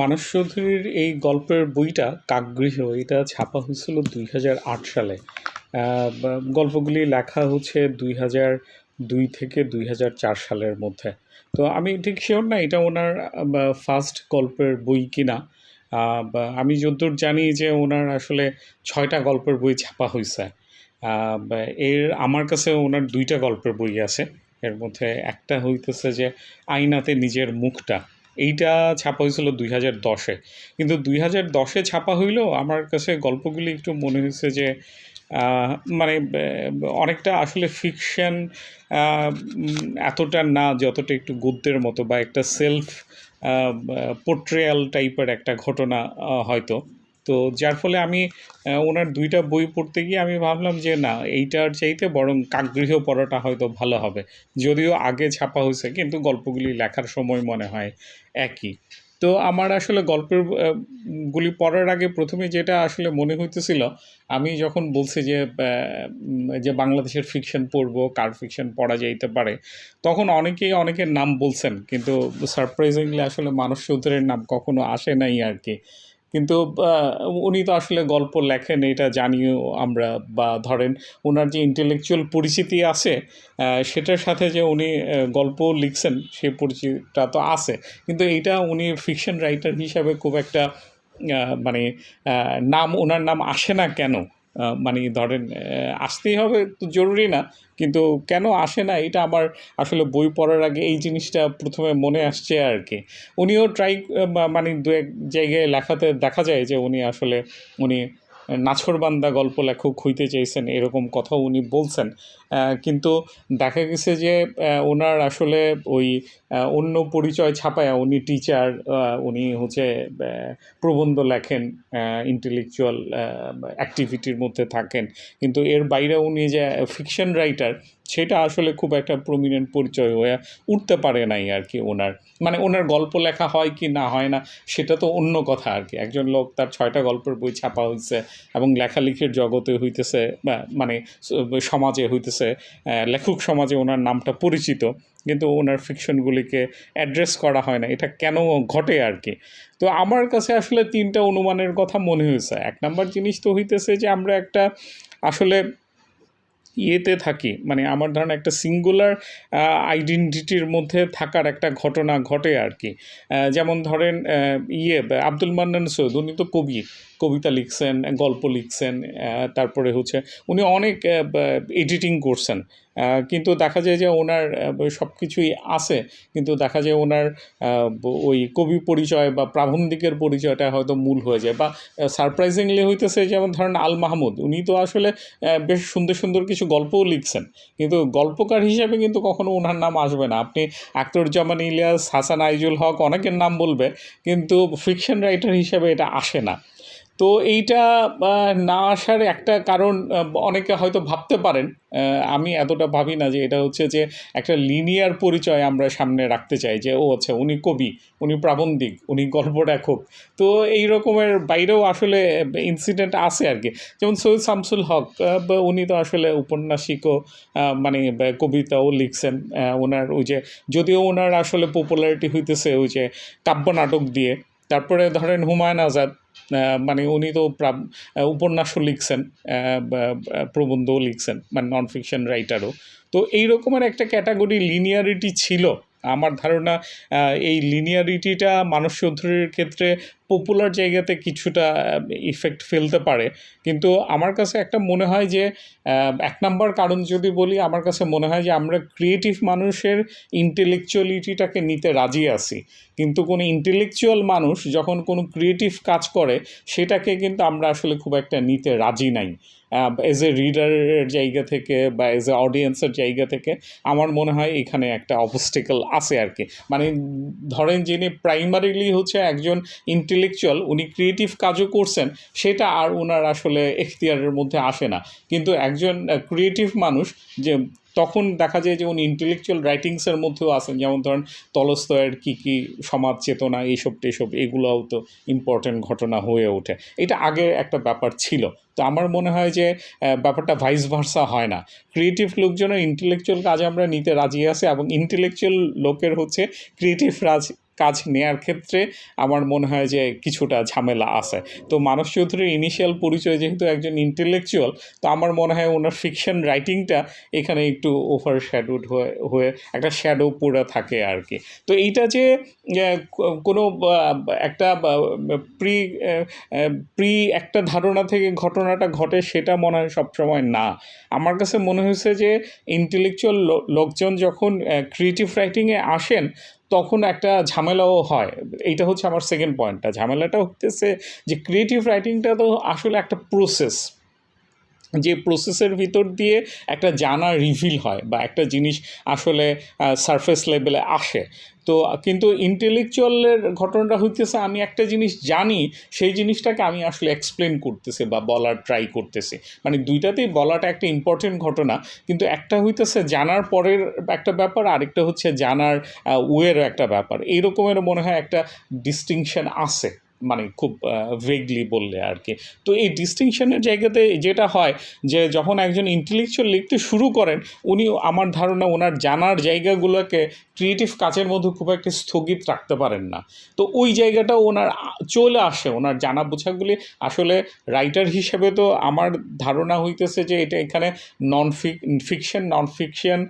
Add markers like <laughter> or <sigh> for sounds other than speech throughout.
মানস চৌধুরীর এই গল্পের বইটা কাকগৃহ, এটা ছাপা হয়েছিল দুই হাজার আট সালে। গল্পগুলি লেখা হচ্ছে দুই হাজার দুই থেকে দুই হাজার চার সালের মধ্যে। তো আমি ঠিক শিওর না এটা ওনার ফার্স্ট গল্পের বই কিনা। আমি যদ্দূর জানি যে ওনার আসলে ছয়টা গল্পের বই ছাপা হয়েছে। এর, আমার কাছে ওনার দুইটা গল্পের বই আছে। এর মধ্যে একটা হইতেছে যে আইনাতে নিজের মুখটা। এইটা ছাপা হয়েছিল দুই হাজার দশে। কিন্তু দুই হাজার দশে ছাপা হইলেও আমার কাছে গল্পগুলি একটু মনে হয়েছে যে মানে অনেকটা আসলে ফিকশন এতটা না যতটা একটু গদ্যের মতো বা একটা সেলফ পোর্ট্রেয়াল টাইপের একটা ঘটনা হয়তো। তো যার ফলে আমি ওনার দুইটা বই পড়তে গিয়ে আমি ভাবলাম যে না, এইটার চাইতে বরং কাকগৃহ পড়াটা হয়তো ভালো হবে। যদিও আগে ছাপা হয়েছে, কিন্তু গল্পগুলি লেখার সময় মনে হয় একই। তো আমার আসলে গল্পের গুলি পড়ার আগে প্রথমে যেটা আসলে মনে হইতেছিল, আমি যখন বলছি যে যে বাংলাদেশের ফিকশন পড়ব, কার ফিকশন পড়া যাইতে পারে, তখন অনেকেই অনেকের নাম বলছেন, কিন্তু সারপ্রাইজিংলি আসলে মানুষ চৌধুরীর নাম কখনো আসে নাই আর কি। কিন্তু উনি তো আসলে গল্প লেখেন, এটা জানিও আমরা, বা ধরেন ওনার যে ইন্টেলেকচুয়াল পরিচিতি আছে সেটার সাথে যে উনি গল্প লিখছেন, সে পরিচিতিটা তো আছে। কিন্তু এইটা উনি ফিকশন রাইটার হিসাবে খুব একটা মানে নাম ওনার নাম আসে না কেন? মানে ধরেন আসতেই হবে তো জরুরি না, কিন্তু কেন আসে না এটা আমার আসলে বই পড়ার আগে এই জিনিসটা প্রথমে মনে আসছে আর কি। উনিও ট্রাই মানে দু এক জায়গায় লেখাতে দেখা যায় যে উনি আসলে, উনি নাছরবান্দা গল্প লেখক হইতে চাইছেন, এরকম কথাও উনি বলছেন। কিন্তু দেখা গেছে যে ওনার আসলে ওই অন্য পরিচয় ছাপায় উনি টিচার উনি হচ্ছে প্রবন্ধ লেখেন ইন্টেলেকচুয়াল অ্যাক্টিভিটির মধ্যে থাকেন। কিন্তু এর বাইরে উনি যে ফিকশন রাইটার সেটা আসলে খুব একটা প্রমিনেন্ট পরিচয় হয়ে উঠতে পারে নাই আর কি ওনার। মানে ওনার গল্প লেখা হয় কি না হয় না, সেটা তো অন্য কথা আর কি। একজন লোক তার ছয়টা গল্পের বই ছাপা হয়েছে এবং লেখালেখির জগতে হইতেছে মানে সমাজে হইতেছে লেখক সমাজে ওনার নামটা পরিচিত, কিন্তু ওনার ফিকশনগুলিকে অ্যাড্রেস করা হয় না। এটা কেন ঘটে আর কি? তো আমার কাছে আসলে তিনটা অনুমানের কথা মনে হয়েছে এক নাম্বার জিনিস তো হইতেছে যে আমরা একটা আসলে ইয়েতে থাকি। মানে আমার ধারণা একটা সিঙ্গুলার আইডেন্টিটির মধ্যে থাকার একটা ঘটনা ঘটে আর কি। যেমন ধরেন ইয়ে আব্দুল মান্নান সৈয়দ, উনি তো কবি। কবিতা লিখছেন, গল্প লিখছেন তারপরে হচ্ছে উনি অনেক এডিটিং করছেন। কিন্তু দেখা যায় যে ওনার সব কিছুই আছে, কিন্তু দেখা যায় ওনার ওই কবি পরিচয় বা প্রাবন্ধিকের পরিচয়টা হয়তো মূল হয়ে যায় বা সারপ্রাইজিংলি হইতেছে যেমন ধরেন আল মাহমুদ, উনি তো আসলে বেশ সুন্দর সুন্দর কিছু গল্পও লিখছেন। কিন্তু গল্পকার হিসেবে কিন্তু কখনো ওনার নাম আসবে না। আপনি আখতারুজ্জামান ইলিয়াস, হাসান আইজুল হক অনেকের নাম বলবে, কিন্তু ফিকশন রাইটার হিসেবে এটা আসে না। তো এইটা না আসার একটা কারণ অনেকে হয়তো ভাবতে পারেন। আমি এতটা ভাবি না যে এটা হচ্ছে যে একটা লিনিয়ার পরিচয় আমরা সামনে রাখতে চাই যে, ও আচ্ছা উনি কবি, উনি প্রাবন্ধিক, উনি গল্প লেখক। তো এই রকমের বাইরেও আসলে ইনসিডেন্ট আছে আর কি। যেমন সৈয়দ শামসুল হক উনি তো আসলে উপন্যাসিকও মানে কবিতাও লিখছেন ওনার ওই যে, যদিও ওনার আসলে পপুলারিটি হইতেছে ওই যে কাব্য নাটক দিয়ে। তারপরে ধরেন হুমায়ুন আজাদ মানে উনি তো উপন্যাসও লিখছেন প্রবন্ধও লিখছেন মানে নন ফিকশন রাইটারও তো এই রকমের একটা ক্যাটাগরি লিনিয়ারিটি ছিল। আমার ধারণা এই লিনিয়ারিটিটা মানস চৌধুরীর ক্ষেত্রে পপুলার জায়গাতে কিছুটা ইফেক্ট ফেলতে পারে। কিন্তু আমার কাছে একটা মনে হয় যে এক নাম্বার কারণ যদি বলি, আমার কাছে মনে হয় যে আমরা ক্রিয়েটিভ মানুষের ইন্টেলেকচুয়ালিটিটাকে নিতে রাজি আছি। কিন্তু কোনো ইন্টেলেকচুয়াল মানুষ যখন কোনো ক্রিয়েটিভ কাজ করে, সেটাকে কিন্তু আমরা আসলে খুব একটা নিতে রাজি নাই। এজ এ রিডারের জায়গা থেকে বা এজ এ অডিয়েন্সের জায়গা থেকে আমার মনে হয় এখানে একটা অবস্টেকল আছে আর কি মানে ধরেন যিনি প্রাইমারিলি হচ্ছে একজন ইন্টেলেকচুয়াল উনি ক্রিয়েটিভ কাজও করছেন, সেটা আর ওনার আসলে এখতিয়ারের মধ্যে আসে না। কিন্তু একজন ক্রিয়েটিভ মানুষ যে তখন দেখা যায় যে উনি ইন্টেলেকচুয়াল রাইটিংসের মধ্যেও আছেন, যেমন ধরেন তলস্তয়ের কী কী সমাজ চেতনা, এইসব টেসব, এগুলোও তো ইম্পর্ট্যান্ট ঘটনা হয়ে ওঠে। এটা আগে একটা ব্যাপার ছিল। তো আমার মনে হয় যে ব্যাপারটা ভাইস ভার্সা হয় না। ক্রিয়েটিভ লোকজনের ইন্টেলেকচুয়াল কাজ আমরা নিতে রাজি আছে এবং ইন্টেলেকচুয়াল লোকের হচ্ছে ক্রিয়েটিভ রাজ কাজ নেয়ার ক্ষেত্রে আমার মনে হয় যে কিছুটা ঝামেলা আছে। তো মানস চৌধুরীর ইনিশিয়াল পরিচয় যেহেতু একজন ইন্টেলেকচুয়াল তো আমার মনে হয় ওনার ফিকশন রাইটিংটা এখানে একটু ওভার শ্যাডোড হয়ে হয়ে একটা শ্যাডো পড়ে থাকে আর কি। তো এইটা যে কোনো একটা প্রি প্রি একটা ধারণা থেকে ঘটনাটা ঘটে সেটা মনে হয় সবসময় না। আমার কাছে মনে হয়েছে যে ইন্টেলেকচুয়াল লোকজন যখন ক্রিয়েটিভ রাইটিংয়ে আসেন তখন একটা ঝামেলাও হয়। এইটা হচ্ছে আমার সেকেন্ড পয়েন্টটা ঝামেলাটা হতেছে যে ক্রিয়েটিভ রাইটিংটা তো আসলে একটা প্রসেস যে প্রসেসের ভিতর দিয়ে একটা জানা রিভিল হয় বা একটা জিনিস আসলে সারফেস লেভেলে আসে। তো কিন্তু ইন্টেলেকচুয়ালের ঘটনাটা হইতেছে, আমি একটা জিনিস জানি, সেই জিনিসটাকে আমি আসলে এক্সপ্লেন করতেছি বা বলার ট্রাই করতেছি। মানে দুইটাতেই বলাটা একটা ইম্পর্টেন্ট ঘটনা, কিন্তু একটা হইতেছে জানার পরের একটা ব্যাপার, আরেকটা হচ্ছে জানার ওয়ের একটা ব্যাপার। এই রকমের মনে হয় একটা ডিস্টিংশন আছে। মানে খুব ভেগলি বললে আর কি তো এই ডিস্টিংশনের জায়গাতে যেটা হয় যে, যখন একজন ইন্টেলেকচুয়াল লিখতে শুরু করেন, উনি আমার ধারণা ওনার জানার জায়গাগুলোকে ক্রিয়েটিভ কাজের মধ্যে খুব একটা স্থগিত রাখতে পারেন না। তো ওই জায়গাটা ওনার চলে আসে, ওনার জানা বোঝাগুলি আসলে রাইটার হিসেবে তো আমার ধারণা হইতেছে যে, এটা এখানে নন ফিকশন নন ফিকশন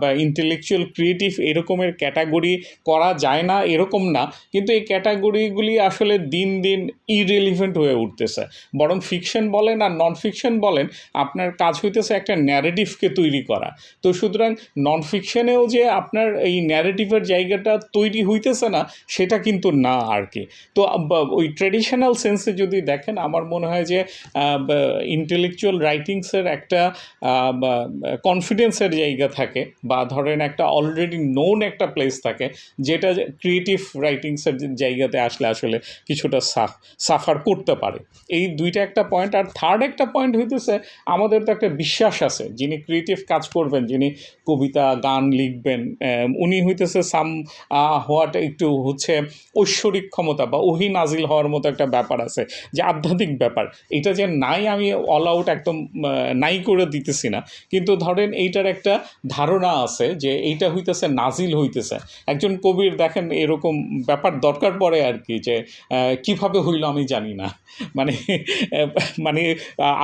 বা ইন্টেলেকচুয়াল ক্রিয়েটিভ এরকমের ক্যাটাগরি করা যায় না, এরকম না। কিন্তু এই ক্যাটাগরিগুলি আসলে দিন দিন ইরেলিভেন্ট হয়ে উঠতেছে। বরং ফিকশন বলেন আর নন ফিকশন বলেন, আপনার কাজ হইতেছে একটা ন্যারেটিভকে তৈরি করা। তো সুতরাং নন ফিকশনেও যে আপনার এই ন্যারেটিভের জায়গাটা তৈরি হইতেছে না, সেটা কিন্তু না আর কি। তো ওই ট্রেডিশনাল সেন্সে যদি দেখেন, আমার মনে হয় যে ইন্টেলেকচুয়াল রাইটিংসের একটা কনফিডেন্সের জায়গা থাকে বা ধরেন একটা অলরেডি নোন একটা প্লেস থাকে, যেটা ক্রিয়েটিভ রাইটিংসের জায়গাতে আসলে আসলে কিছুটা সাফ, সাফার করতে পারে। এই দুইটা একটা পয়েন্ট আর থার্ড একটা পয়েন্ট হইতেছে, আমাদের তো একটা বিশ্বাস আছে। যিনি ক্রিয়েটিভ কাজ করবেন, যিনি কবিতা, গান লিখবেন উনি হইতেছে সাম হওয়াটা একটু হচ্ছে ঐশ্বরিক ক্ষমতা বা ওহি নাজিল হওয়ার মতো একটা ব্যাপার আছে, যে আধ্যাত্মিক ব্যাপার। এটা যে নাই আমি অল আউট একদম নাই করে দিতেছি না। কিন্তু ধরেন এইটার একটা ধারণা আছে যে এইটা হইতেছে, নাজিল হইতেছে। একজন কবির দেখেন এরকম ব্যাপার দরকার পড়ে আর কি, যে কীভাবে হইল আমি জানি না। মানে মানে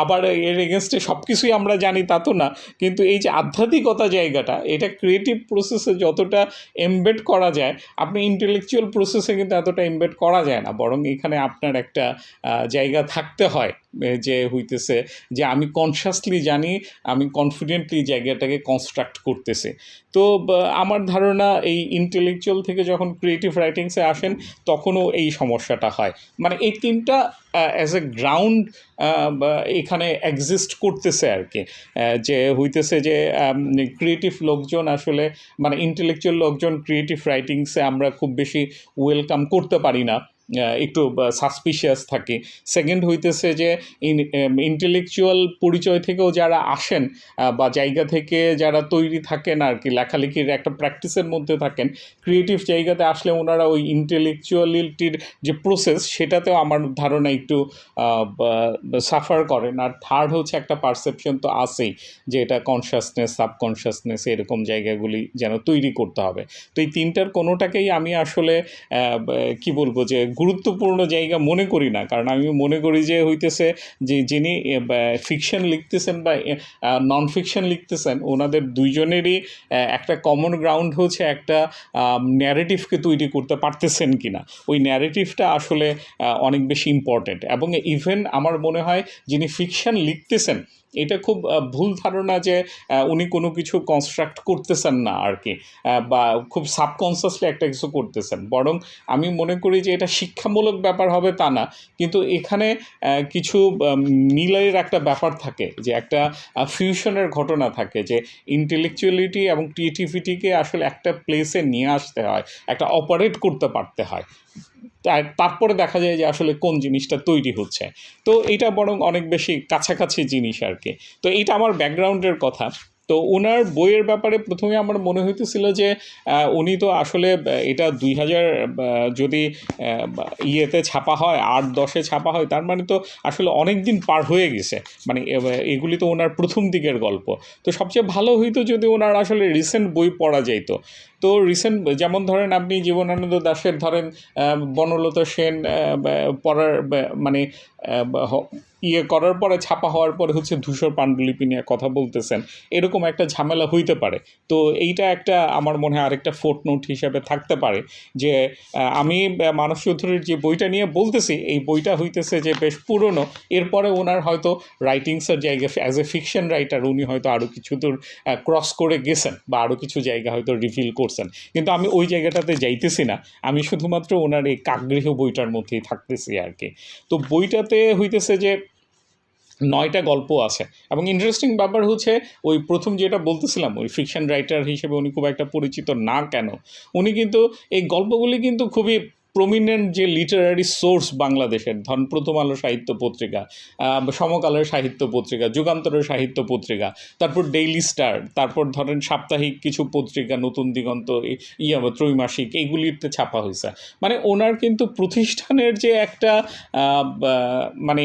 আবার এর এগেনস্টে সব কিছুই আমরা জানি তা তো না। কিন্তু এই যে আধ্যাত্মিকতা জায়গাটা, এটা ক্রিয়েটিভ প্রসেসে যতটা এমবেড করা যায়, আপনি ইন্টেলেকচুয়াল প্রসেসে কিন্তু এতটা এমবেড করা যায় না। বরং এখানে আপনার একটা জায়গা থাকতে হয়। যে হইতেছে যে আমি কনসিয়াসলি জানি, আমি কনফিডেন্টলি জায়গাটাকে কনস্ট্রাক্ট করতেছি। তো আমার ধারণা এই ইন্টেলেকচুয়াল থেকে যখন ক্রিয়েটিভ রাইটিংসে আসেন, তখনও এই সমস্যাটা হয়। মানে এই তিনটা অ্যাজ এ গ্রাউন্ড এখানে এক্সিস্ট করতেছে আর কি। যে হইতেছে যে ক্রিয়েটিভ লোকজন আসলে মানে ইন্টেলেকচুয়াল লোকজন ক্রিয়েটিভ রাইটিংসে আমরা খুব বেশি ওয়েলকাম করতে পারি না। একটু সাসপিশিয়াস থাকি। সেকেন্ড হইতেছে যে ইন্টেলেকচুয়াল পরিচয় থেকেও যারা আসেন বা জায়গা থেকে যারা তৈরি থাকেন আর কি, লেখালেখির একটা প্র্যাকটিসের মধ্যে থাকেন ক্রিয়েটিভ জায়গাতে আসলে ওনারা ওই ইন্টেলেকচুয়ালিটির যে প্রসেস সেটাতেও আমার ধারণা একটু সাফার করেন। আর থার্ড হচ্ছে একটা পারসেপশন তো আছেই, যে এটা কনসিয়াসনেস সাবকনসিয়াসনেস এরকম জায়গাগুলি যেন তৈরি করতে হবে। তো এই তিনটার কোনোটাকেই আমি আসলে কি বলব যে গুরুত্বপূর্ণ জায়গা মনে করি না। কারণ আমি মনে করি যে হইতেছে যে যিনি ফিকশন লিখতেছেন বা নন ফিকশন লিখতেছেন, ওনাদের দুইজনেরই একটা কমন গ্রাউন্ড হচ্ছে একটা ন্যারেটিভকে তৈরি করতে পারতেছেন কি না ওই ন্যারেটিভটা আসলে অনেক বেশি ইম্পর্ট্যান্ট এবং ইভেন আমার মনে হয় যিনি ফিকশন লিখতেছেন এটা খুব ভুল ধারণা যে উনি কোনো কিছু কনস্ট্রাক্ট করতেছেন না আর কি বা খুব সাবকনসিয়াসলি একটা কিছু করতেছেন। বরং আমি মনে করি যে এটা শিক্ষামূলক ব্যাপার হবে তা না। কিন্তু এখানে কিছু মিলের একটা ব্যাপার থাকে যে একটা ফিউশনের ঘটনা থাকে যে ইন্টেলেকচুয়ালিটি এবং ক্রিয়েটিভিটিকে আসলে একটা প্লেসে নিয়ে আসতে হয়, একটা অপারেট করতে পারতে হয়। তারপরে দেখা যায় যে আসলে কোন জিনিসটা তৈরি হচ্ছে। তো এটা বরং অনেক বেশি কাছাকাছি জিনিস আর কি। তো এইটা আমার ব্যাকগ্রাউন্ডের কথা। তো ওনার বইয়ের ব্যাপারে প্রথমে আমার মনে হইতেছিল যে উনি তো আসলে এটা দুই হাজার যদি ইয়েতে ছাপা হয়, আট দশে ছাপা হয়, তার মানে তো আসলে অনেক দিন পার হয়ে গেছে। মানে এগুলি তো ওনার প্রথম দিকের গল্প। তো সবচেয়ে ভালো হইতো যদি ওনার আসলে রিসেন্ট বই পড়া যাইতো। তো রিসেন্ট যেমন ধরেন আপনি জীবনানন্দ দাশের ধরেন বনলতা সেন পড়ার মানে ইয়ে করার পরে ছাপা হওয়ার পরে হচ্ছে ধূসর পাণ্ডুলিপি নিয়ে কথা বলতেছেন। এরকম একটা ঝামেলা হইতে পারে। তো এইটা একটা আমার মনে হয় আরেকটা ফোর্ট নোট হিসাবে থাকতে পারে যে আমি মানস চৌধুরীর যে বইটা নিয়ে বলতেছি, এই বইটা হইতেছে যে বেশ পুরনো। এরপরে ওনার হয়তো রাইটিংসের জায়গা অ্যাজ এ ফিকশন রাইটার উনি হয়তো আরও কিছু দূর ক্রস করে গেছেন বা আরও কিছু জায়গা হয়তো রিভিল করছেন। কিন্তু আমি ওই জায়গাটাতে যাইতেছি না। আমি শুধুমাত্র ওনার এই কাকগৃহ বইটার মধ্যেই থাকতেছি আর কি তো বইটাতে হইতেছে যে নয়টা গল্প আছে। এবং ইন্টারেস্টিং ব্যাপার হচ্ছে, ওই প্রথম যেটা বলতেছিলাম, ওই ফিকশন রাইটার হিসেবে উনি খুব একটা পরিচিত না কেন, উনি কিন্তু এই গল্পগুলি কিন্তু খুবই প্রমিনেন্ট যে লিটারারি সোর্স বাংলাদেশের, ধন প্রথম আলো সাহিত্য পত্রিকা সমকালের সাহিত্য পত্রিকা, যুগান্তরের সাহিত্য পত্রিকা, তারপর ডেইলি স্টার তারপর ধরেন সাপ্তাহিক কিছু পত্রিকা, নতুন দিগন্ত ইয়া ত্রৈমাসিক, এইগুলিতে ছাপা হয়েছে। মানে ওনার কিন্তু প্রতিষ্ঠানের যে একটা মানে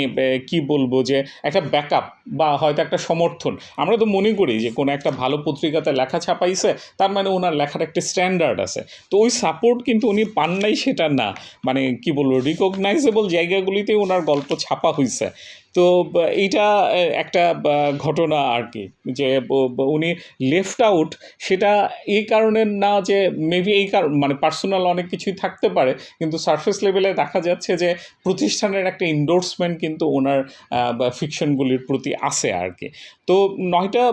কি বলব যে, একটা ব্যাকআপ বা হয়তো একটা সমর্থন। আমরা তো মনে করি যে, কোনো একটা ভালো পত্রিকাতে লেখা ছাপাইছে, তার মানে ওনার লেখার একটা স্ট্যান্ডার্ড আছে। তো ওই সাপোর্ট কিন্তু উনি পান নাই সেটা না মানে কি বলব রিকগনাইজেবল জায়গাগুলিতে ওনার গল্প ছাপা হয়েছে তো, এইটা একটা ঘটনা আর কি, যে উনি লেফট আউট সেটা এই কারণে না যে মেবি এই কারণ মানে পার্সোনাল অনেক কিছুই থাকতে পারে, কিন্তু সারফেস লেভেলে দেখা যাচ্ছে যে, প্রতিষ্ঠানের একটা ইন্ডোর্সমেন্ট কিন্তু ওনার ফিকশনগুলির প্রতি আছে আর কি। তো নয়টা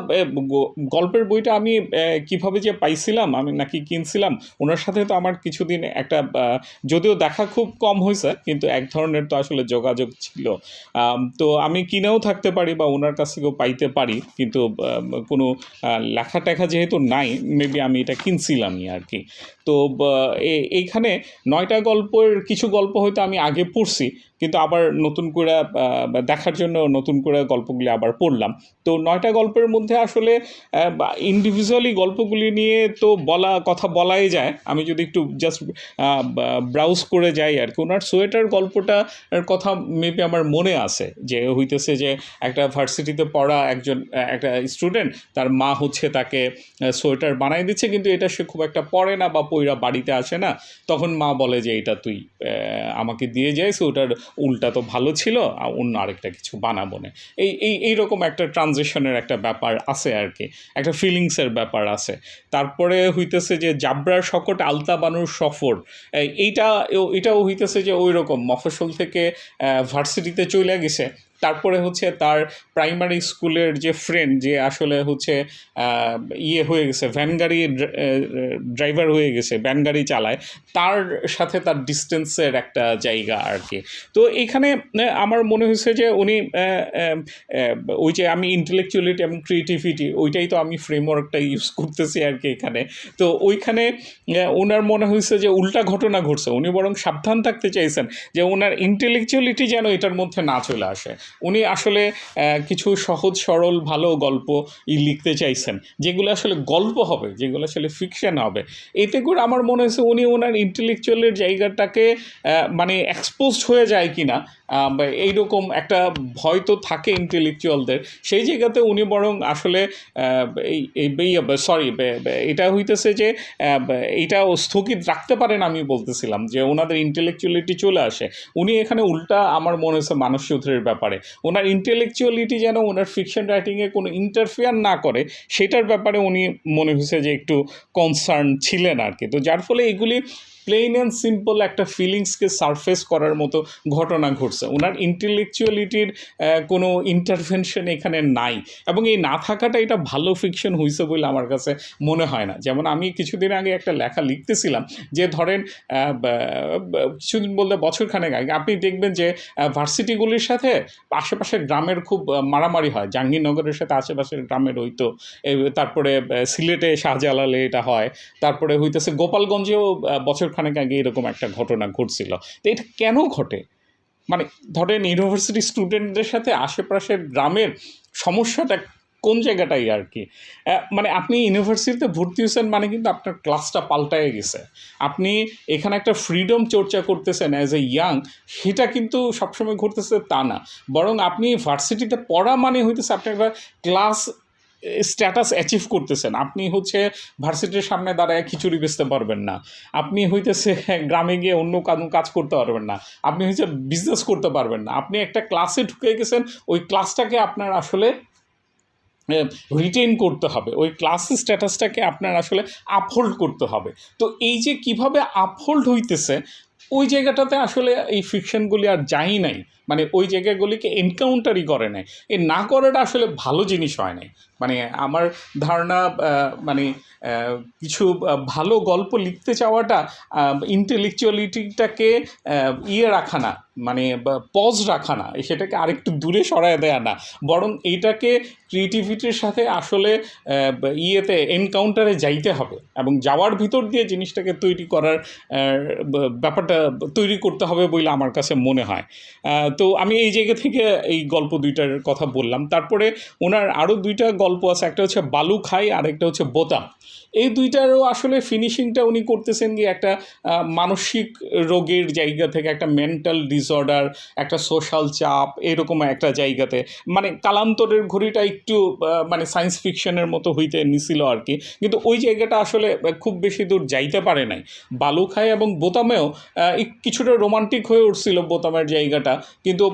গল্পের বইটা আমি কীভাবে যে পাইছিলাম, আমি নাকি কিনছিলাম, ওনার সাথে তো আমার কিছুদিন একটা যদিও দেখা খুব কম হয়েছে, কিন্তু এক ধরনের তো আসলে যোগাযোগ ছিল। তো আমি কিনেও থাকতে পারি বা ওনার কাছ থেকেও পাইতে পারি, কিন্তু কোনো লেখা টেখা যেহেতু নাই মেবি আমি এটা কিনছিলামই আর কি। তো এইখানে নয়টা গল্পের কিছু গল্প হয়তো আমি আগে পড়ছি কিন্তু আবার নতুন করে দেখার জন্য নতুন করে গল্পগুলি আবার পড়লাম। তো নয়টা গল্পের মধ্যে আসলে ইন্ডিভিজুয়ালি গল্পগুলি নিয়ে তো বলা, কথা বলাই যায়। আমি যদি একটু জাস্ট ব্রাউজ করে যাই আর কি। ওনার সোয়েটার গল্পটা কথা মেবি আমার মনে আছে যে, হইতেছে যে, একটা ভার্সিটিতে পড়া একজন একটা স্টুডেন্ট তার মা হচ্ছে তাকে সোয়েটার বানাই দিচ্ছে, কিন্তু এটা সে খুব একটা পড়ে না বা পইরা বাড়িতে আসে না। তখন মা বলে যে, এটা তুই আমাকে দিয়ে যাই সোয়েটার উল্টা তো ভালো ছিল আর অন্য আরেকটা কিছু বানাবো না। এই এই, এইরকম একটা ট্রানজেকশনের একটা ব্যাপার আছে আর কি, একটা ফিলিংসের ব্যাপার আছে। তারপরে হইতেছে যে জাবরার শকট আলতা বানুর সফর এইটা এটাও হইতেছে যে ওই রকম মফসল থেকে ভার্সিটিতে চলে গেছে। তারপরে হচ্ছে তার প্রাইমারি স্কুলের যে ফ্রেন্ড যে আসলে হচ্ছে ইয়ে হয়ে গেছে ভ্যান গাড়ি ড্রাইভার হয়ে গেছে ভ্যান গাড়ি চালায়, তার সাথে তার ডিস্টেন্সের একটা জায়গা আর কি। তো এখানে আমার মনে হয়েছে যে উনি ওই যে আমি ইন্টেলেকচুয়ালিটি এবং ক্রিয়েটিভিটি ওইটাই তো আমি ফ্রেমওয়ার্কটা ইউজ করতেছি আর কি এখানে। তো ওইখানে ওনার মনে হয়েছে যে উল্টা ঘটনা ঘটছে। উনি বরং সাবধান থাকতে চাইছেন যে ওনার ইন্টেলেকচুয়ালিটি যেন এটার মধ্যে না চলে আসে। উনি আসলে কিছু সহজ, সরল, ভালো গল্প ই লিখতে চাইছেন, যেগুলো আসলে গল্প হবে, যেগুলো আসলে ফিকশন হবে। এতে করে আমার মনে হয়েছে উনি ওনার ইন্টেলেকচুয়ালের জায়গাটাকে মানে এক্সপোজড হয়ে যায় কি না এইরকম একটা ভয় তো থাকে ইন্টেলেকচুয়ালদের সেই জায়গাতে উনি বরং আসলে এই সরি এটা হইতেছে যে এইটাও স্থগিত রাখতে পারেন আমি বলতেছিলাম যে ওনাদের ইন্টেলেকচুয়ালিটি চলে আসে। উনি এখানে উল্টা আমার মনে হচ্ছে মানস চৌধুরীর ব্যাপারে। ওনার ইন্টেলেকচুয়ালিটি যেন ওনার ফিকশন রাইটিংয়ে কোনো ইন্টারফেয়ার না করে, সেটার ব্যাপারে উনি মনে হয়েছে যে একটু কনসার্ন ছিলেন আর কি। তো যার ফলে এগুলি প্লেন অ্যান্ড সিম্পল একটা ফিলিংসকে সারফেস করার মতো ঘটনা ঘটছে। ওনার ইন্টেলেকচুয়ালিটির কোনো ইন্টারভেনশন এখানে নাই। এবং এই না থাকাটা এটা ভালো ফিকশন হয়েছে বলে আমার কাছে মনে হয় না। যেমন আমি কিছুদিন আগে একটা লেখা লিখতেছিলাম যে ধরেন কিছুদিন বলতে বছরখানেক আগে আপনি দেখবেন যে ভার্সিটিগুলির সাথে আশেপাশের গ্রামের খুব মারামারি হয়। জাহাঙ্গীরনগরের সাথে আশেপাশের গ্রামের হইতো তারপরে সিলেটে শাহজালালে এটা হয়। তারপরে হইতেছে গোপালগঞ্জেও আহ, বছরখানেক আগে এরকম একটা ঘটনা ঘটছিল। তো এটা কেন ঘটে? মানে ধরেন ইউনিভার্সিটি স্টুডেন্টদের সাথে আশেপাশের গ্রামের সমস্যাটা কোন জায়গাটাই আর কি? মানে আপনি ইউনিভার্সিটিতে ভর্তি হয়েছেন মানে কিন্তু আপনার ক্লাসটা পাল্টায় গেছে। আপনি এখানে একটা ফ্রিডম চর্চা করতেছেন অ্যাজ এ ইয়াং সেটা কিন্তু সবসময় ঘটতেছে তা না। বরং আপনি ভার্সিটিতে পড়া মানে হইতেছে আপনি একটা ক্লাস স্ট্যাটাস অ্যাচিভ করতেছেন। আপনি হচ্ছে ভার্সিটির সামনে দাঁড়ায় খিচুড়ি বেচতে পারবেন না। আপনি হইতেছে গ্রামে গিয়ে অন্য কাজ- করতে পারবেন না। আপনি হচ্ছে বিজনেস করতে পারবেন না। আপনি একটা ক্লাসে ঢুকে গেছেন, ওই ক্লাসটাকে আপনার আসলে রিটেইন করতে হবে। ওই ক্লাস স্ট্যাটাসটাকে আপনার আসলে আপহোল্ড করতে হবে। তো এই যে কীভাবে আপহোল্ড হইতেছে, ওই জায়গাটাতে আসলে এই ফিকশনগুলি আর যাই নাই। মানে ওই জায়গাগুলিকে এনকাউন্টারই করে নাই। এই না করাটা আসলে ভালো জিনিস হয় নাই। মানে আমার ধারণা মানে কিছু ভালো গল্প লিখতে চাওয়াটা ইন্টেলেকচুয়ালিটিটাকে ইয়ে রাখা না। মানে পজ রাখা না, সেটাকে আরেকটু দূরে সরায় দেয়া না। বরং এইটাকে ক্রিয়েটিভিটির সাথে আসলে ইয়েতে এনকাউন্টারে যাইতে হবে এবং যাওয়ার ভিতর দিয়ে জিনিসটাকে তৈরি করার ব্যাপারটা তৈরি করতে হবে বলে আমার কাছে মনে হয়। তো আমি এই জায়গা থেকে এই গল্প দুইটার কথা বললাম। তারপরে ওনার আরও দুইটা গল্প আছে, একটা হচ্ছে বালু খাই আর একটা হচ্ছে বোতাম। এই দুইটারও আসলে ফিনিশিংটা উনি করতেছেন গিয়ে একটা মানসিক রোগের জায়গা থেকে একটা মেন্টাল ডিসঅর্ডার একটা সোশ্যাল চাপ, এরকম একটা জায়গাতে। মানে কালান্তরের ঘড়িটা একটু মানে সায়েন্স ফিকশনের মতো হইতে নিছিল আর কি কিন্তু ওই জায়গাটা আসলে খুব বেশি দূর যাইতে পারে নাই। বালুখাই এবং বোতামেও কিছুটা রোমান্টিক হয়ে উঠছিল বোতামের জায়গাটা। কিন্তু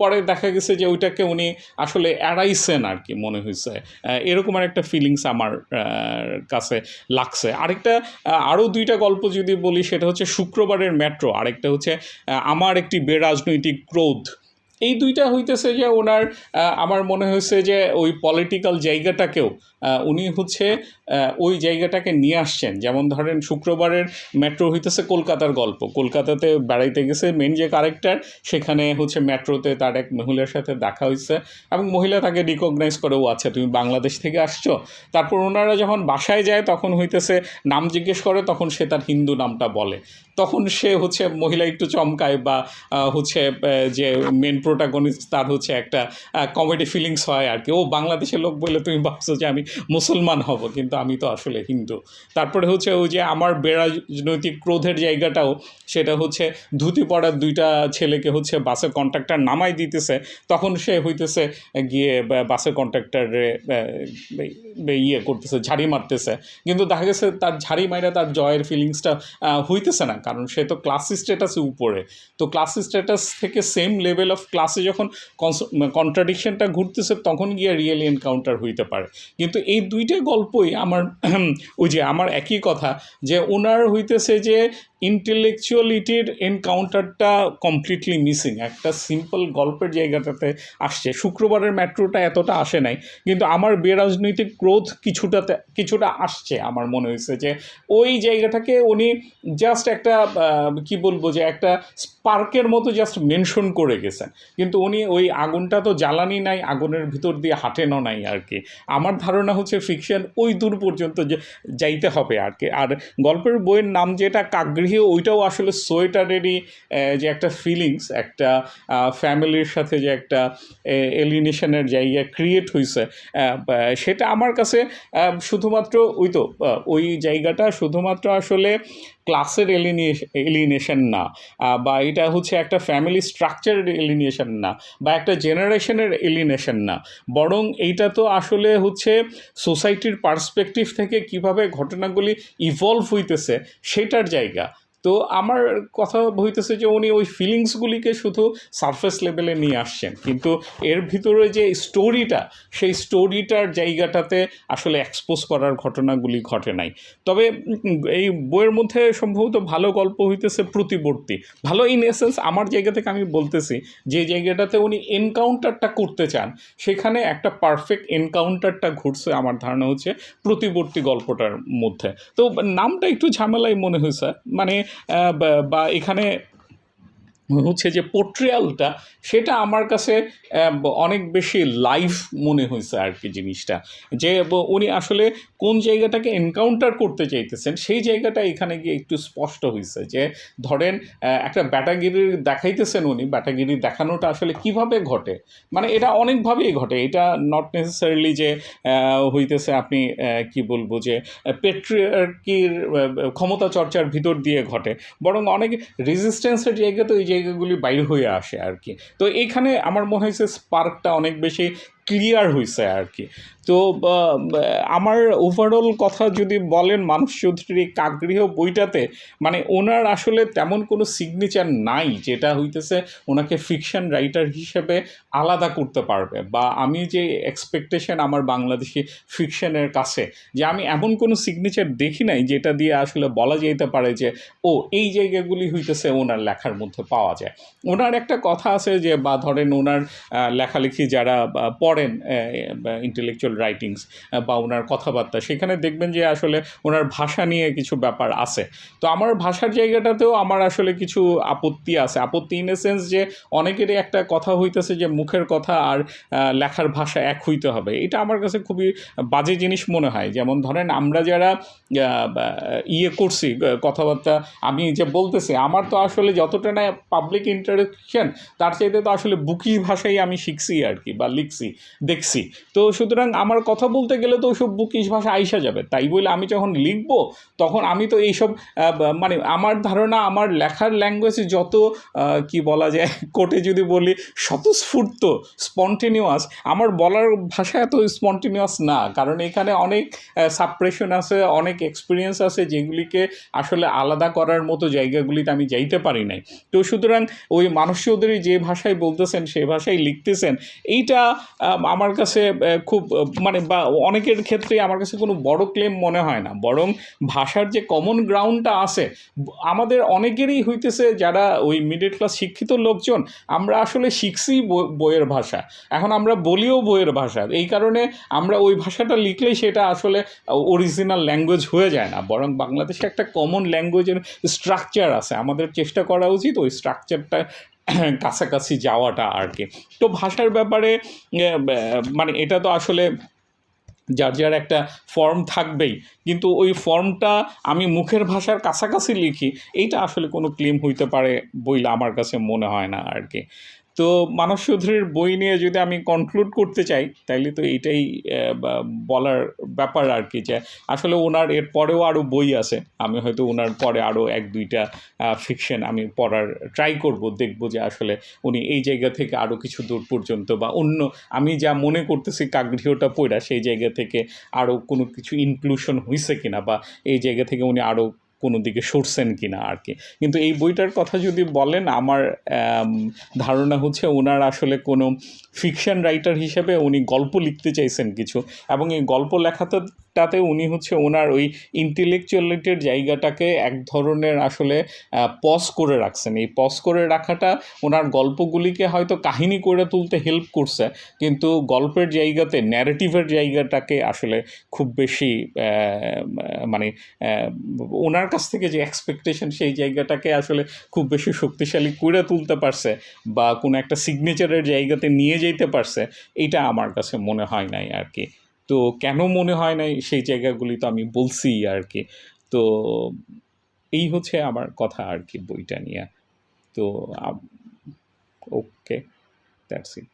পরে দেখা গেছে যে ওইটাকে উনি আসলে এড়াইছেন আর কি মনে হয়েছে এরকম আর একটা ফিলিংস আমার কাছে লাগছে। আরেকটা আরও দুইটা গল্প যদি বলি, সেটা হচ্ছে শুক্রবারের মেট্রো আরেকটা হচ্ছে আমার একটি বেরাজনৈতিক ক্রোধ। এই দুইটা হইতেছে যে ওনার আমার মনে হয়েছে যে ওই পলিটিক্যাল জায়গাটাকেও উনি হচ্ছে ওই জায়গাটাকে নিয়ে আসছেন। যেমন ধরেন শুক্রবারের মেট্রো হইতেছে কলকাতার গল্প। কলকাতাতে বেড়াইতে গেছে মেন যে ক্যারেক্টার সেখানে হচ্ছে মেট্রোতে তার এক মহিলার সাথে দেখা হয়েছে এবং মহিলা তাকে রিকগনাইজ করে, ও আচ্ছা তুমি বাংলাদেশ থেকে আসছো? তারপর ওনারা যখন বাসায় যায়, তখন হইতেছে নাম জিজ্ঞেস করে, তখন সে তার হিন্দু নামটা বলে। তখন সে হচ্ছে মহিলা একটু চমকায় বা হচ্ছে যে মেন প্রোটাগনিস্ট তার হচ্ছে একটা কমেডি ফিলিংস হয় আর কি। ও বাংলাদেশের লোক বলে তুমি ভাবছ যে আমি মুসলমান হব, কিন্তু আমি তো আসলে হিন্দু। তারপরে হচ্ছে ওই যে আমার বেরাজনৈতিক ক্রোধের জায়গাটাও, সেটা হচ্ছে ধুতি পড়ার দুইটা ছেলেকে হচ্ছে বাসের কন্ট্রাক্টর নামাই দিতেছে, তখন সে হইতেছে গিয়ে বাসের কন্ট্রাক্টরে ইয়ে করতেছে, ঝাড়ি মারতেছে। কিন্তু দেখা গেছে তার ঝাড়ি মাইরা তার জয়ের ফিলিংসটা হইতেছে না, কারণ সে তো ক্লাস স্ট্যাটাসে উপরে। তো ক্লাস স্ট্যাটাস থেকে সেম লেভেল অফ ক্লাসে যখন কন্ট্রাডিকশনটা ঘুরতেছে, তখন গিয়ে রিয়েলি এনকাউন্টার হইতে পারে। কিন্তু এই দুইটা গল্পই আমার <clears throat> ওই যে আমার একই কথা যে ওনার হইতেছে যে ইন্টেলেকচুয়ালিটির এনকাউন্টারটা কমপ্লিটলি মিসিং একটা সিম্পল গল্পের জায়গাটাতে আসছে। শুক্রবারের মেট্রোটা এতটা আসে নাই, কিন্তু আমার বেরাজনৈতিক ক্রোধ কিছুটাতে, কিছুটা আসছে আমার মনে হয়েছে যে, ওই জায়গাটাকে উনি জাস্ট একটা কি বলব যে, একটা স্পার্কের মতো জাস্ট মেনশন করে গেছেন। কিন্তু উনি ওই আগুনটা তো জ্বালানি নাই, আগুনের ভিতর দিয়ে হাঁটেনও নাই আর কি। আমার ধারণা হচ্ছে ফিকশন ওই দূর পর্যন্ত যাইতে হবে আর কি। আর গল্পের বইয়ের নাম যেটা কাকগৃহী ওইটাও আসলে সোয়েটারেরই যে একটা ফিলিংস একটা ফ্যামিলির সাথে যে একটা এলিনেশনের জায়গা ক্রিয়েট হয়েছে সেটা আমার কাছে শুধুমাত্র ওই তো ওই জায়গাটা শুধুমাত্র আসলে ক্লাসের এলিনেশন না বা এটা হচ্ছে একটা ফ্যামিলি স্ট্রাকচারের এলিনেশন না, বা একটা জেনারেশনের এলিনেশন না। বরং এইটা তো আসলে হচ্ছে সোসাইটির পার্সপেক্টিভ থেকে কীভাবে ঘটনাগুলি ইভলভ হইতেছে, সেটার জায়গা। তো আমার কথা হইতেছে যে উনি ওই ফিলিংসগুলিকে শুধু সারফেস লেভেলে নিয়ে আসছেন। কিন্তু এর ভিতরে যে স্টোরিটা সেই স্টোরিটার জায়গাটাতে আসলে এক্সপোজ করার ঘটনাগুলি ঘটে নাই। তবে এই বইয়ের মধ্যে সম্ভবত ভালো গল্প হইতেছে প্রতিবর্তী। ভালো ইন এসেন্স আমার জায়গা থেকে আমি বলতেছি, যে জায়গাটাতে উনি এনকাউন্টারটা করতে চান, সেখানে একটা পারফেক্ট এনকাউন্টারটা ঘটছে আমার ধারণা হচ্ছে প্রতিবর্তী গল্পটার মধ্যে। তো নামটা একটু ঝামেলাই মনে হয়েছে মানে বা- বা এখানে হচ্ছে যে পোট্রিয়ালটা সেটা আমার কাছে অনেক বেশি লাইভ মনে হয়েছে আর কি জিনিসটা। যে উনি আসলে কোন জায়গাটাকে এনকাউন্টার করতে চাইতেছেন, সেই জায়গাটা এখানে গিয়ে একটু স্পষ্ট হয়েছে যে, ধরেন একটা ব্যাটাগিরি দেখাইতেছেন উনি, ব্যাটাগিরি দেখানোটা আসলে কীভাবে ঘটে? মানে এটা অনেকভাবেই ঘটে। এটা নট নেসেসারিলি যে হইতেছে আপনি কি বলব যে পেট্রিয়ার্কির ক্ষমতা চর্চার ভিতর দিয়ে ঘটে। বরং অনেক রেজিস্ট্যান্সের জায়গা তো এই জায়গাগুলি বাইরে হয়ে আসে আর কি। তো এখানে আমার মনে হয়েছে স্পার্কটা অনেক বেশি ক্লিয়ার হয়েছে আর কি তো আমার ওভারঅল কথা যদি বলেন মানুষ চৌধুরীর কাকগৃহ বইটাতে মানে ওনার আসলে তেমন কোনো সিগনেচার নাই যেটা হইতেছে ওনাকে ফিকশন রাইটার হিসেবে আলাদা করতে পারবে। বা আমি যে এক্সপেকটেশন আমার বাংলাদেশি ফিকশনের কাছে যে আমি এমন কোনো সিগনেচার দেখি নাই যেটা দিয়ে আসলে বলা যেতে পারে যে ও এই জায়গাগুলি হইতেছে ওনার লেখার মধ্যে পাওয়া যায়। ওনার একটা কথা আছে যে বা ধরেন ওনার লেখালেখি যারা বা, পড়েন ইন্টেলেকচুয়াল রাইটিংস বা ওনার কথাবার্তা। সেখানে দেখবেন যে আসলে ওনার ভাষা নিয়ে কিছু ব্যাপার আছে। তো আমার ভাষার জায়গাটাতেও আমার আসলে কিছু আপত্তি আছে। আপত্তি ইন সেন্স যে অনেকেরই একটা কথা হইতেছে যে মুখের কথা আর লেখার ভাষা এক হইতে হবে। এটা আমার কাছে খুবই বাজে জিনিস মনে হয়। যেমন ধরেন আমরা যারা ইয়ে করছি কথাবার্তা, আমি যে বলতেছি, আমার তো আসলে যতটা না পাবলিক ইন্টারেকশন তার চাইতে তো আসলে বুকি ভাষাই আমি শিখছি আর কি বা লিখছি। দেখছি। তো সুতরাং আমার কথা বলতে গেলে তো ওইসব বুকিশ ভাষা আইসা যাবে। তাই বলে আমি যখন লিখব, তখন আমি তো এইসব মানে আমার ধারণা, আমার লেখার ল্যাঙ্গুয়েজ যত কি বলা যায় <laughs> কোর্টে যদি বলি, স্বতঃস্ফূর্ত স্পন্টেনিয়াস আমার বলার ভাষা এত স্পন্টেনিয়াস না। কারণ এখানে অনেক সাপ্রেশন আছে, অনেক এক্সপিরিয়েন্স আছে যেগুলিকে আসলে আলাদা করার মতো জায়গাগুলিতে আমি যাইতে পারি নাই। তো সুতরাং ওই মানুষ চৌধুরী যে ভাষায় বলতেছেন, সে ভাষায় লিখতেছেন, এইটা আমার কাছে খুব মানে বা, অনেকের ক্ষেত্রে আমার কাছে কোনো বড় ক্লেম মনে হয় না। বরং ভাষার যে কমন গ্রাউন্ডটা আছে, আমাদের অনেকেরই হইতেছে যারা ওই মিডল ক্লাস শিক্ষিত লোকজন, আমরা আসলে শিখছি বই- বইয়ের ভাষা। এখন আমরা বলিও বইয়ের ভাষা। এই কারণে আমরা ওই ভাষাটা লিখলেই সেটা আসলে অরিজিনাল ল্যাঙ্গুয়েজ হয়ে যায় না। বরং বাংলাদেশে একটা কমন ল্যাঙ্গুয়েজের স্ট্রাকচার আছে। আমাদের চেষ্টা করা উচিত ওই স্ট্রাকচারটা <clears throat> কাছাকাছি যাওয়াটা আর কি তো ভাষার ব্যাপারে মানে এটা তো আসলে যার যার একটা ফর্ম থাকবেই। কিন্তু ওই ফর্মটা আমি মুখের ভাষার কাছাকাছি লিখি, এইটা আসলে কোনো ক্লেম হইতে পারে বইলে আমার কাছে মনে হয় না আর কি তো মানব চৌধুরীর বই নিয়ে যদি আমি কনক্লুড করতে চাই, তাইলে তো এইটাই বলার ব্যাপার আর কি যে আসলে ওনার এর পরেও আরও বই আছে। আমি হয়তো ওনার পরে আরও এক দুইটা ফিকশন আমি পড়ার ট্রাই করব, দেখব যে আসলে উনি এই জায়গা থেকে আরও কিছু দূর পর্যন্ত বা অন্য, আমি যা মনে করতেছি কাকগৃহটা পড়া সেই জায়গা থেকে আরও কোনো কিছু ইনক্লুশন হয়েছে কিনা বা এই জায়গা থেকে উনি আরও কোনো দিকে সরছেন কি না আর কি। কিন্তু এই বইটার কথা যদি বলেন, আমার ধারণা হচ্ছে ওনার আসলে কোনো ফিকশন রাইটার হিসেবে উনি গল্প লিখতে চাইছেন কিছু এবং এই গল্প লেখাটাতে উনি হচ্ছে ওনার ওই ইন্টেলেকচুয়ালিটির জায়গাটাকে এক ধরনের আসলে পজ করে রাখছেন। এই পজ করে রাখাটা ওনার গল্পগুলিকে হয়তো কাহিনী করে তুলতে হেল্প করছে, কিন্তু গল্পের জায়গাতে ন্যারেটিভের জায়গাটাকে আসলে খুব বেশি মানে ওনার কাছ থেকে যে এক্সপেকটেশন সেই জায়গাটাকে আসলে খুব বেশি শক্তিশালী করে তুলতে পারছে বা কোনো একটা সিগনেচারের জায়গাতে নিয়ে যেতে পারছে, এটা আমার কাছে মনে হয় নাই আর কি তো কেন মনে হয় নাই সেই জায়গাগুলি তো আমি বলছি আর কি তো এই হচ্ছে আমার কথা আর কি বইটা নিয়ে। তো ওকে দ্যাটস ইট